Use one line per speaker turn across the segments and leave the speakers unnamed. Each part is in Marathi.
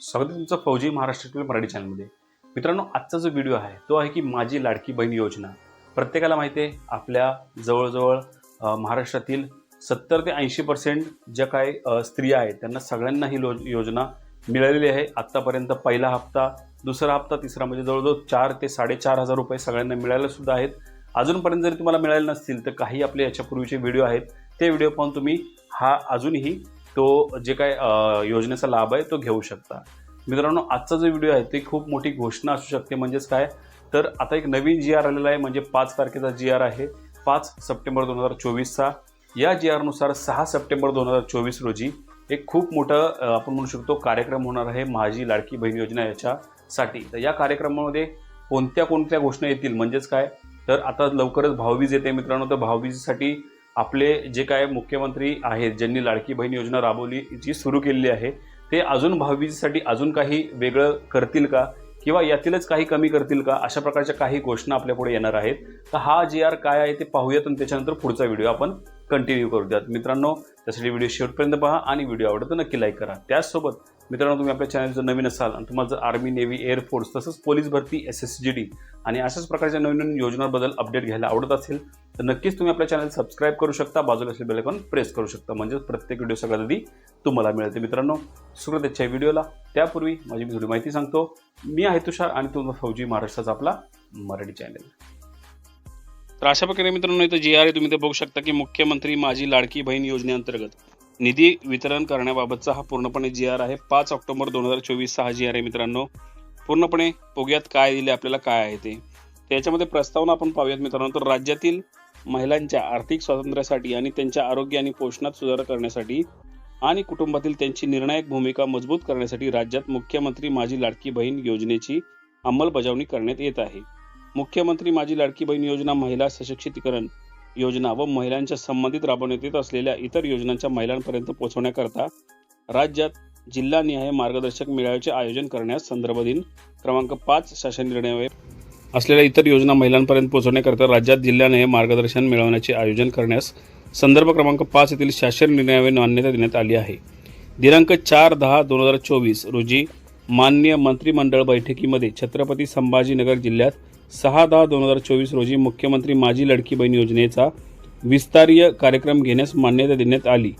स्वागत आहे तुमचं फौजी महाराष्ट्रातील मराठी चॅनलमध्ये. मित्रांनो आजचा जो व्हिडिओ आहे तो आहे की माझी लाडकी बहीण योजना. प्रत्येकाला माहिती आहे आपल्या जवळजवळ महाराष्ट्रातील सत्तर ते ऐंशी पर्सेंट ज्या काय स्त्रिया आहेत त्यांना सगळ्यांना ही लो योजना मिळालेली आहे. आत्तापर्यंत पहिला हप्ता दुसरा हप्ता तिसरा म्हणजे जवळजवळ चार ते साडेचार हजार रुपये सगळ्यांना मिळायला सुद्धा आहेत. अजूनपर्यंत जरी तुम्हाला मिळाले नसतील तर काही आपले याच्यापूर्वीचे व्हिडिओ आहेत ते व्हिडिओ पाहून तुम्ही हा अजूनही तो जे काय योजनेचा लाभ आहे तो घेऊ शकता. मित्रांनो आजचा जो व्हिडिओ आहे ते खूप मोठी घोषणा असू शकते. म्हणजेच काय? तर आता एक नवीन जी आर आलेला आहे म्हणजे पाच तारखेचा जी आर आहे. पाच सप्टेंबर दोन हजार चोवीसचा. या जी आरनुसार सहा सप्टेंबर दोन हजार चोवीस रोजी एक खूप मोठं आपण म्हणू शकतो कार्यक्रम होणार आहे माझी लाडकी बहीण योजना याच्यासाठी. तर या कार्यक्रमामध्ये कोणत्या कोणत्या घोषणा येतील? म्हणजेच काय? तर आता लवकरच भाऊबीज येते मित्रांनो. तर भाऊबीजसाठी आपले जे काय मुख्यमंत्री आहेत ज्यांनी लाडकी बहीण योजना राबवली जी सुरू केलेली आहे ते अजून भावीसाठी अजून काही वेगळं करतील का? किंवा यातीलच काही कमी करतील का? अशा प्रकारच्या काही घोषणा आपल्यापुढे येणार आहेत. तर हा जी आर काय आहे ते पाहूयात आणि त्याच्यानंतर पुढचा व्हिडिओ आपण कंटिन्यू करू द्यात मित्रांनो त्यासाठी व्हिडिओ शेवटपर्यंत पहा आणि व्हिडिओ आवडतो नक्की लाईक करा. त्याचसोबत मित्रांनो तुम्ही आपल्या चॅनल जर नवीन असाल आणि तुम्हाला जर आर्मी नेव्ही एअरफोर्स तसंच पोलीस भरती एस एस जी डी आणि अशाच प्रकारच्या नवीन नवीन योजनांबद्दल अपडेट घ्यायला आवडत असेल तर नक्कीच तुम्ही आपल्या चॅनल सबस्क्राईब करू शकता. बाजूला असलेले बेलकॉन प्रेस करू शकता. म्हणजे प्रत्येक व्हिडिओ सगळ्यात आधी तुम्हाला मिळते. मित्रांनो सुरुवात त्याच्या व्हिडिओला त्यापूर्वी माझी मी थोडी माहिती सांगतो. मी आहे तुषार आणि तुमचा फौजी महाराष्ट्राचा आपला मराठी चॅनल तर अशा प्रकारे मित्रांनो इथं जी आर आहे. तुम्ही ते बघू शकता की मुख्यमंत्री माझी लाडकी बहीण योजनेअंतर्गत निधी वितरण करण्याबाबतचा हा पूर्णपणे जी आर आहे. पाच ऑक्टोबर दोन हजार चोवीसचा हा जी आर आहे मित्रांनो. पूर्णपणे बघूयात काय दिले आपल्याला काय आहे ते. त्याच्यामध्ये प्रस्तावना आपण पाहूयात मित्रांनो. तर राज्यातील महिलांच्या आर्थिक स्वातंत्र्यासाठी आणि त्यांच्या आरोग्य आणि पोषणात सुधारणा करण्यासाठी आणि कुटुंबातील त्यांची निर्णायक भूमिका मजबूत करण्यासाठी राज्यात मुख्यमंत्री माझी लाडकी बहीण योजनेची अंमलबजावणी करण्यात येत आहे. मुख्यमंत्री माझी लाडकी बहीण योजना महिला सशक्तीकरण योजना व महिलांच्या संबंधित राबवण्यात येत असलेल्या इतर योजनांच्या महिलांपर्यंत पोहोचवण्याकरता राज्यात जिल्हानिहाय मार्गदर्शक मेळाव्याचे आयोजन करण्यास संदर्भ दिन क्रमांक पाच शासन निर्णय असलेल्या इतर योजना महिलांपर्यंत पोहोचवण्याकरता राज्यात जिल्ह्याने मार्गदर्शन मिळवण्याचे आयोजन करण्यास संदर्भ क्रमांक पाच येथील शासन निर्णयावे मान्यता देण्यात आली आहे. दिनांक चार दहा दोन हजार चोवीस रोजी मान्य मंत्रिमंडळ बैठकीमध्ये छत्रपती संभाजीनगर जिल्ह्यात सहा दहा दोन हजार चोवीस रोजी मुख्यमंत्री माझी लडकी बहीण योजनेचा विस्तारीय कार्यक्रम घेण्यास मान्यता देण्यात आली.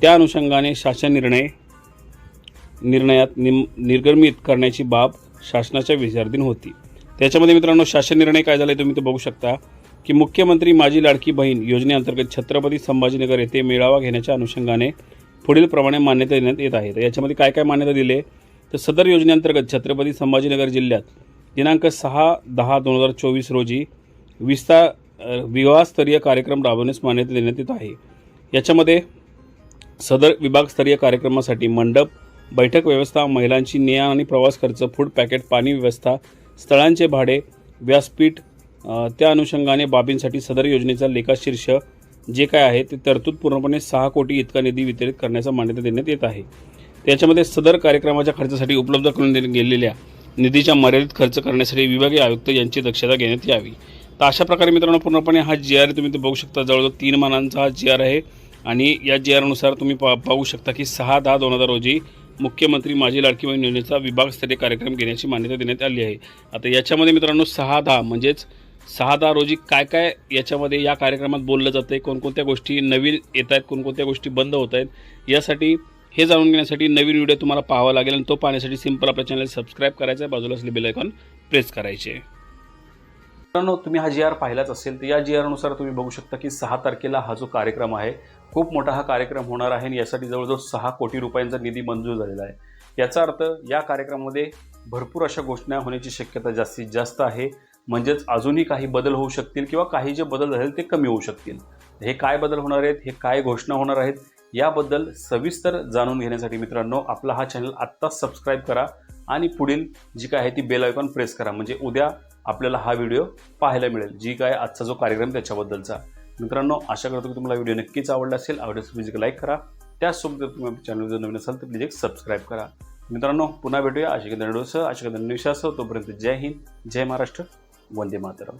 त्या अनुषंगाने शासन निर्णय निर्णयात निम निर्गमित करण्याची बाब शासनाच्या विचाराधीन होती. त्याच्यामध्ये मित्रांनो शासन निर्णय काय झाला तुम्ही ते बघू शकता की मुख्यमंत्री माझी लाडकी बहीण योजनेअंतर्गत छत्रपती संभाजीनगर येथे मेळावा घेण्याच्या अनुषंगाने पुढील प्रमाणे मान्यता देण्यात येत आहे. तर याच्यामध्ये काय काय मान्यता दिले तर सदर योजनेअंतर्गत छत्रपती संभाजीनगर जिल्ह्यात दिनांक सहा दहा दोन हजार चोवीस रोजी विस्तार विवाहस्तरीय विभागस्तरीय कार्यक्रम राबवण्यास मान्यता देण्यात येत आहे. याच्यामध्ये सदर विभागस्तरीय कार्यक्रमासाठी मंडप बैठक व्यवस्था महिलांची ने आणि प्रवास खर्च फूड पॅकेट पाणी व्यवस्था स्थळांचे भाडे व्यासपीठ त्या अनुषंगाने बाबींसाठी सदर योजनेचा लेखाशीर्ष जे काय आहे ते तरतूद पूर्णपणे सहा कोटी इतका निधी वितरित करण्याचा मान्यता देण्यात येत आहे. त्याच्यामध्ये सदर कार्यक्रमाच्या खर्चासाठी उपलब्ध करून दे गेलेल्या निधीच्या मर्यादित खर्च करण्यासाठी विभागीय आयुक्त यांची दक्षता घेण्यात यावी. तर अशा प्रकारे मित्रांनो पूर्णपणे हा जी आर तुम्ही ते बघू शकता. जवळजवळ तीन मानांचा हा जी आर आहे आणि या जी आरनुसार तुम्ही पा पाहू शकता की सहा दहा दोन हजार रोजी मुख्यमंत्री माझी लाडकी बहीण योजनेचा विभागस्तरीय कार्यक्रम घेण्याची मान्यता देण्यात आली आहे. आता याच्यामध्ये मित्रांनो सहा दहा म्हणजेच सहा दहा रोजी काय काय याच्यामध्ये या कार्यक्रमात बोललं जातं आहे कोणकोणत्या गोष्टी नवीन येत आहेत कोणकोणत्या गोष्टी बंद होत आहेत यासाठी हे जाणून घेण्यासाठी नवीन व्हिडिओ तुम्हाला पाहावा लागेल आणि तो पाहण्यासाठी सिंपल आपल्या चॅनल सबस्क्राईब करायचा आहे बाजूला असले बेल आयकॉन प्रेस करायचे मित्रांनो तुम्ही हा जी आर पाहिलाच असेल तर या जी आरनुसार तुम्ही बघू शकता की सहा तारखेला हा जो कार्यक्रम आहे खूप मोठा हा कार्यक्रम होणार आहे आणि यासाठी जवळजवळ सहा कोटी रुपयांचा निधी मंजूर झालेला आहे. याचा अर्थ या कार्यक्रमामध्ये भरपूर अशा घोषणा होण्याची शक्यता जास्तीत जास्त आहे. म्हणजेच अजूनही काही बदल होऊ शकतील किंवा काही जे बदल झाले ते कमी होऊ शकतील. हे काय बदल होणार आहेत हे काय घोषणा होणार आहेत याबद्दल सविस्तर जाणून घेण्यासाठी मित्रांनो आपला हा चॅनल आत्ताच सबस्क्राईब करा. आणि पुढील जी काय आहे ती बेल आयकॉन प्रेस करा. म्हणजे उद्या आपल्याला हा व्हिडिओ पाहायला मिळेल जी काय आजचा जो कार्यक्रम त्याच्याबद्दलचा. मित्रांनो आशा करतो की तुम्हाला व्हिडिओ नक्कीच आवडला असेल. आवडेल प्लीज लाईक करा. त्याचसोबत जर तुम्ही चॅनल जर नवीन असाल तर प्लीज एक सबस्क्राईब करा. मित्रांनो पुन्हा भेटूया. अशा व्हिडिओसह अशा व्हिडिओसह तोपर्यंत जय हिंद जय महाराष्ट्र वंदे मातरम.